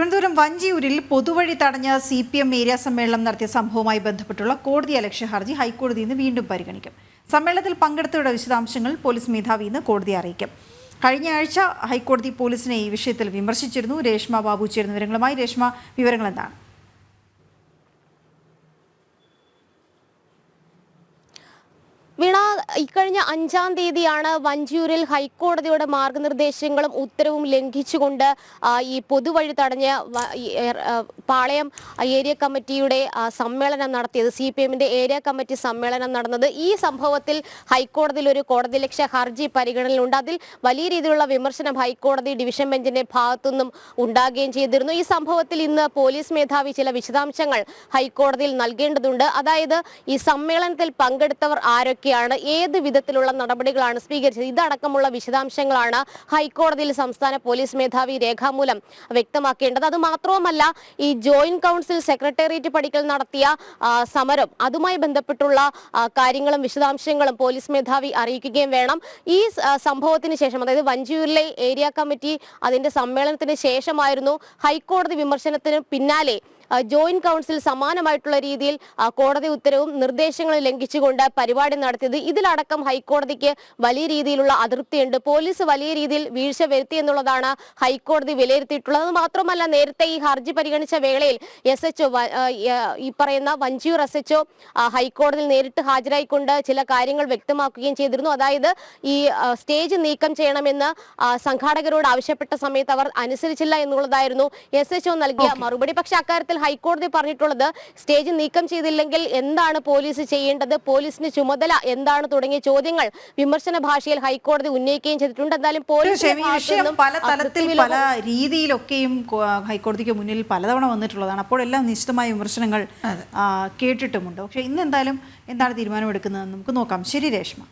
തിരുവനന്തപുരം വഞ്ചിയൂരിൽ പൊതുവഴി തടഞ്ഞ C P M area സമ്മേളനം നടത്തിയ സംഭവവുമായി ബന്ധപ്പെട്ടുള്ള കോടതി അലക്ഷ്യ ഹർജി ഹൈക്കോടതി ഇന്ന് വീണ്ടും പരിഗണിക്കും. സമ്മേളനത്തിൽ പങ്കെടുത്തവരുടെ വിശദാംശങ്ങൾ പോലീസ് മേധാവി ഇന്ന് കോടതിയെ അറിയിക്കും. കഴിഞ്ഞ ആഴ്ച ഹൈക്കോടതി പോലീസിനെ ഈ വിഷയത്തിൽ വിമർശിച്ചിരുന്നു. രേഷ്മ ബാബു ചേരുന്ന വിവരങ്ങളുമായി രേഷ്മ വിവരങ്ങൾ എന്താണ് വീണ ഇക്കഴിഞ്ഞ അഞ്ചാം തീയതിയാണ് വഞ്ചിയൂരിൽ ഹൈക്കോടതിയുടെ മാർഗനിർദ്ദേശങ്ങളും ഉത്തരവും ലംഘിച്ചുകൊണ്ട് ഈ പൊതുവഴി തടഞ്ഞ് പാളയം ഏരിയ കമ്മിറ്റിയുടെ സമ്മേളനം നടത്തിയത് സി പി എമ്മിന്റെ ഏരിയ കമ്മിറ്റി സമ്മേളനം നടന്നത്. ഈ സംഭവത്തിൽ ഹൈക്കോടതിയിൽ ഒരു കോടതി ലക്ഷ്യ ഹർജി പരിഗണനയിലുണ്ട്. അതിൽ വലിയ രീതിയിലുള്ള വിമർശനം ഹൈക്കോടതി ഡിവിഷൻ ബെഞ്ചിന്റെ ഭാഗത്തുനിന്നും ഉണ്ടാകുകയും ചെയ്തിരുന്നു. ഈ സംഭവത്തിൽ ഇന്ന് പോലീസ് മേധാവി ചില വിശദാംശങ്ങൾ ഹൈക്കോടതിയിൽ നൽകേണ്ടതുണ്ട്. അതായത് ഈ സമ്മേളനത്തിൽ പങ്കെടുത്തവർ ആരൊക്കെയാണ്? ഏത് വിധത്തിലുള്ള നടപടികളാണ് സ്വീകരിച്ചത്? ഇതടക്കമുള്ള വിശദാംശങ്ങളാണ് ഹൈക്കോടതിയിൽ സംസ്ഥാന പോലീസ് മേധാവി രേഖാമൂലം വ്യക്തമാക്കേണ്ടത്. അത് മാത്രവുമല്ല ഈ ജോയിന്റ് കൗൺസിൽ സെക്രട്ടേറിയറ്റ് പടിക്കൽ നടത്തിയ സമരം അതുമായി ബന്ധപ്പെട്ടുള്ള കാര്യങ്ങളും വിശദാംശങ്ങളും പോലീസ് മേധാവി അറിയിക്കുകയും വേണം. ഈ സംഭവത്തിന് ശേഷം അതായത് വഞ്ചിയൂരിലെ ഏരിയ കമ്മിറ്റി അതിന്റെ സമ്മേളനത്തിന് ശേഷമായിരുന്നു ഹൈക്കോടതി വിമർശനത്തിന് പിന്നാലെ ജോയിന്റ് കൗൺസിൽ സമാനമായിട്ടുള്ള രീതിയിൽ കോടതി ഉത്തരവും നിർദ്ദേശങ്ങളും ലംഘിച്ചുകൊണ്ട് പരിപാടി നടത്തിയത്. ഇതിലടക്കം ഹൈക്കോടതിക്ക് വലിയ രീതിയിലുള്ള അതൃപ്തിയുണ്ട്. പോലീസ് വലിയ രീതിയിൽ വീഴ്ച വരുത്തി എന്നുള്ളതാണ് ഹൈക്കോടതി വിലയിരുത്തിയിട്ടുള്ളത്. അത് മാത്രമല്ല നേരത്തെ ഈ ഹർജി പരിഗണിച്ച വേളയിൽ എസ് എച്ച് ഈ പറയുന്ന വഞ്ചിയൂർ എസ് എച്ച് ഹൈക്കോടതിയിൽ നേരിട്ട് ഹാജരായിക്കൊണ്ട് ചില കാര്യങ്ങൾ വ്യക്തമാക്കുകയും ചെയ്തിരുന്നു. അതായത് ഈ സ്റ്റേജ് നീക്കം ചെയ്യണമെന്ന് സംഘാടകരോട് ആവശ്യപ്പെട്ട സമയത്ത് അവർ അനുസരിച്ചില്ല എന്നുള്ളതായിരുന്നു എസ് എച്ച് നൽകിയ മറുപടി. പക്ഷെ അക്കാര്യത്തിൽ ഹൈക്കോടതി പറഞ്ഞിട്ടുള്ളത് സ്റ്റേജ് നീക്കം ചെയ്തില്ലെങ്കിൽ എന്താണ് പോലീസ് ചെയ്യേണ്ടത്? പോലീസിന് ചുമതല എന്താണ് തുടങ്ങിയ ചോദ്യങ്ങൾ വിമർശന ഭാഷയിൽ ഹൈക്കോടതി ഉന്നയിക്കുകയും ചെയ്തിട്ടുണ്ട്. എന്തായാലും പോലീസ് പല തലത്തിൽ പല രീതിയിലൊക്കെയും ഹൈക്കോടതിക്ക് മുന്നിൽ പലതവണ വന്നിട്ടുള്ളതാണ്. അപ്പോഴെല്ലാം നിശ്ചിതമായ വിമർശനങ്ങൾ കേട്ടിട്ടുമുണ്ട്. പക്ഷെ ഇന്ന് എന്തായാലും എന്താണ് തീരുമാനമെടുക്കുന്നതെന്ന് നമുക്ക് നോക്കാം. ശരി രേഷ്മ.